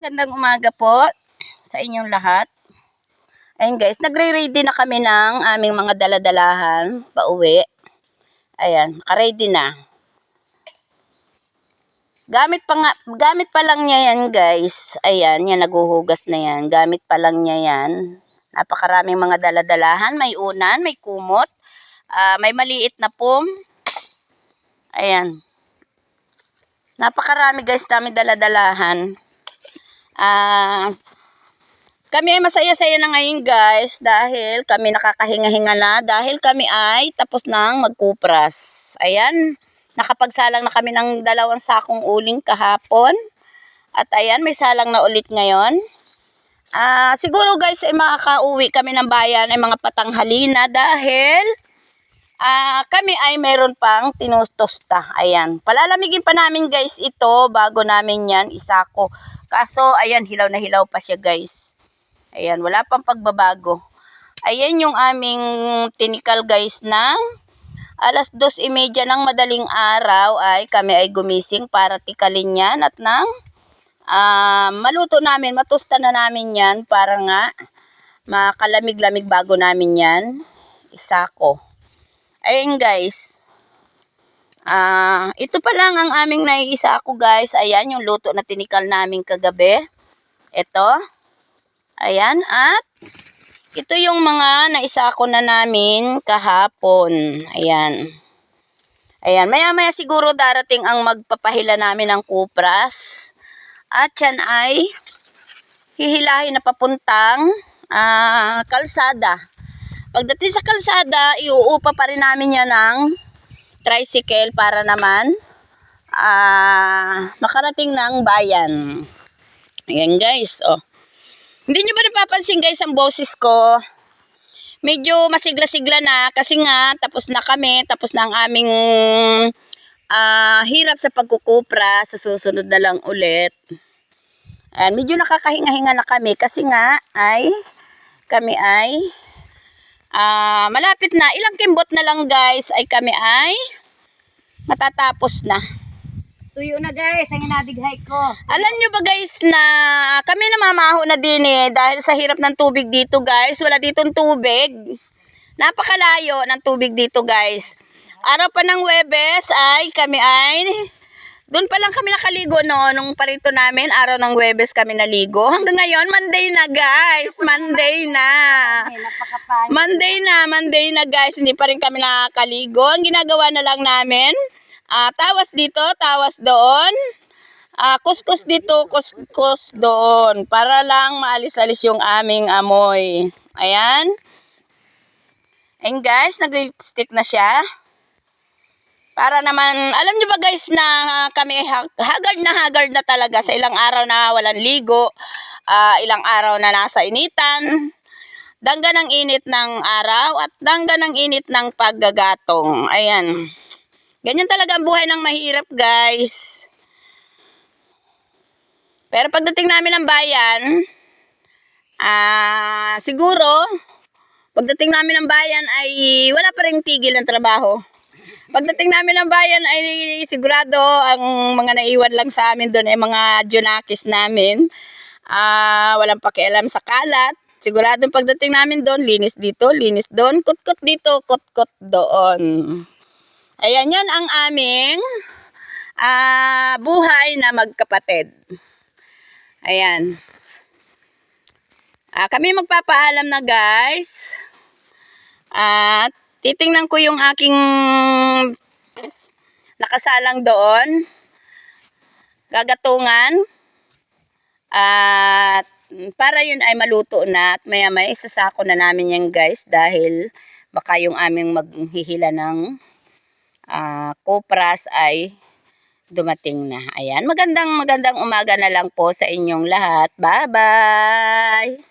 Gandang umaga po sa inyong lahat. Ayun guys, nagre-ready na kami ng aming mga daladalahan pauwi. Ayan, naka-ready na. Gamit pa nga, gamit pa lang niya yan guys. Ayan, yan naguhugas na yan. Gamit pa lang niya yan. Napakaraming mga daladalahan. May unan, may kumot, ah, may maliit na pum. Ayan. Napakarami guys, dami daladalahan. Ah, kami ay masaya-saya na ngayon guys dahil kami nakakahinga-hinga na dahil kami ay tapos nang magkupras. Ayan, nakapagsalang na kami ng dalawang sakong uling kahapon. At ayan, may salang na ulit ngayon. Ah, siguro guys ay makakauwi kami ng bayan ay mga patanghali na dahil ah kami ay meron pang tinustosta. Ayan, palalamigin pa namin guys ito bago namin yan isako. Kaso ayan, hilaw na hilaw pa siya guys. Ayan, wala pang pagbabago. Ayan yung aming tinikal guys ng alas 2.30 ng madaling araw ay kami ay gumising para tikalin yan at nang ah, maluto namin, matusta na namin yan para nga makalamig-lamig bago namin yan isako. Ayun guys. Ah, ito pa lang ang aming naiisa ako guys. Ayan yung luto na tinikal namin kagabi. Ito. Ayan at ito yung mga naisa ko na namin kahapon. Ayan. Ayan, maya-maya siguro darating ang magpapahila namin ng kupras. At yan ay hihilahin na papuntang ah, kalsada. Pagdating sa kalsada, iuupa pa rin namin yan ng tricycle para naman ah, makarating ng bayan. Ayan guys, oh. Hindi nyo ba napapansin guys ang boses ko? Medyo masigla-sigla na kasi nga tapos na kami, tapos na ang aming ah, hirap sa pagkukupra sa susunod na lang ulit. And medyo nakakahinga-hinga na kami kasi nga ay kami ay ah, malapit na. Ilang kimbot na lang guys ay kami ay matatapos na. Tuyo na guys, ang inadighay ko. Alam nyo ba guys na kami namamaho na din eh dahil sa hirap ng tubig dito guys. Wala ditong tubig. Napakalayo ng tubig dito guys. Araw pa ng Webes ay kami ay doon pa lang kami nakaligo no nung parito namin araw ng Webes kami naligo. Hanggang ngayon Monday na guys. Monday na. Monday na, Monday na guys, hindi pa rin kami nakakaligo. Ang ginagawa na lang namin, ah, tawas dito, tawas doon. Ah, kuskus dito, kuskus doon. Para lang maalis-alis yung aming amoy. Ayan. And guys, nag-lipstick na siya. Para naman, alam niyo ba guys na kami ha- haggard na haggard na talaga sa ilang araw na walang ligo, ah, ilang araw na nasa initan, dangga ng init ng araw at dangga ng init ng paggagatong. Ayan. Ganyan talaga ang buhay ng mahirap, guys. Pero pagdating namin ng bayan, ah, siguro, pagdating namin ng bayan ay wala pa rin tigil ng trabaho. Pagdating namin ng bayan ay sigurado ang mga naiwan lang sa amin doon ay mga junakis namin. Ah, walang pakialam sa kalat. Sigurado pagdating namin doon, linis dito, linis doon, kutkot dito, kutkot doon. Ayan, yan ang aming ah, buhay na magkapatid. Ayan. Ah, kami magpapaalam na guys. At titingnan ko yung aking nakasalang doon. Gagatungan. At para yun ay maluto na at maya maya isasako na namin yan guys dahil baka yung aming maghihila ng ah, kopras ay dumating na. Ayan, magandang magandang umaga na lang po sa inyong lahat. Bye-bye!